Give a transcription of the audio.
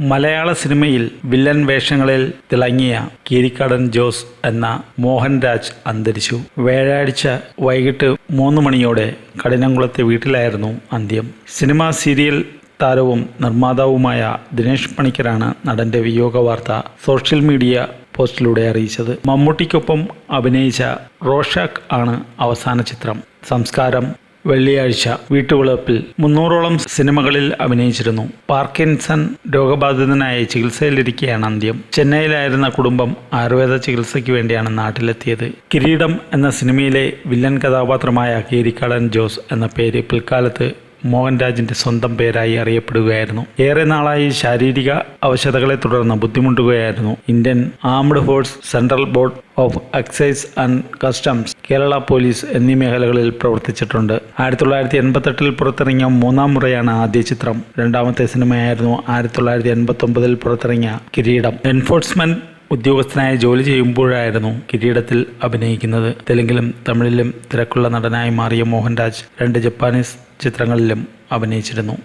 മലയാള സിനിമയിൽ വില്ലൻ വേഷങ്ങളിൽ തിളങ്ങിയ കീരിക്കടൻ ജോസ് എന്ന മോഹൻരാജ് അന്തരിച്ചു. വ്യാഴാഴ്ച വൈകിട്ട് മൂന്ന് മണിയോടെ കഠിനംകുളത്തെ വീട്ടിലായിരുന്നു അന്ത്യം. സിനിമാ സീരിയൽ താരവും നിർമ്മാതാവുമായ ദിനേഷ് പണിക്കരാണ് നടന്റെ വിയോഗ വാർത്ത സോഷ്യൽ മീഡിയ പോസ്റ്റിലൂടെ അറിയിച്ചത്. മമ്മൂട്ടിക്കൊപ്പം അഭിനയിച്ച റോഷാക്ക് ആണ് അവസാന ചിത്രം. സംസ്കാരം വെള്ളിയാഴ്ച വീട്ടുവളപ്പിൽ മുന്നൂറോളം സിനിമകളിൽ അഭിനയിച്ചിരുന്നു. പാർക്കിൻസൺ രോഗബാധിതനായ ചികിത്സയിലിരിക്കെയാണ് അന്ത്യം. ചെന്നൈയിലായിരുന്ന കുടുംബം ആയുർവേദ ചികിത്സയ്ക്ക് വേണ്ടിയാണ് നാട്ടിലെത്തിയത്. കിരീടം എന്ന സിനിമയിലെ വില്ലൻ കഥാപാത്രമായ കീരിക്കാടൻ ജോസ് എന്ന പേര് പിൽക്കാലത്ത് മോഹൻരാജിന്റെ സ്വന്തം പേരായി അറിയപ്പെടുകയായിരുന്നു. ഏറെ നാളായി ശാരീരിക അവശതകളെ തുടർന്ന് ബുദ്ധിമുട്ടുകയായിരുന്നു. Indian armed force central board of excise and customs Kerala police എന്നീ മേഖലകളിൽ പ്രവർത്തിച്ചിട്ടുണ്ട്. ആയിരത്തി തൊള്ളായിരത്തി എൺപത്തെട്ടിൽ പുറത്തിറങ്ങിയ മൂന്നാം മുറയാണ് ആദ്യ ചിത്രം. രണ്ടാമത്തെ സിനിമയായിരുന്നു ആയിരത്തി തൊള്ളായിരത്തി എൺപത്തി ഒമ്പതിൽ പുറത്തിറങ്ങിയ കിരീടം. എൻഫോഴ്സ്മെന്റ് ഉദ്യോഗസ്ഥനായ ജോലി ചെയ്യുമ്പോഴായിരുന്നു കിരീടത്തിൽ അഭിനയിക്കുന്നത്. തെലുങ്കിലും തമിഴിലും തിരക്കുള്ള നടനായി മാറിയ മോഹൻരാജ് രണ്ട് ജപ്പാനീസ് ചിത്രങ്ങളിലും അഭിനയിച്ചിരുന്നു.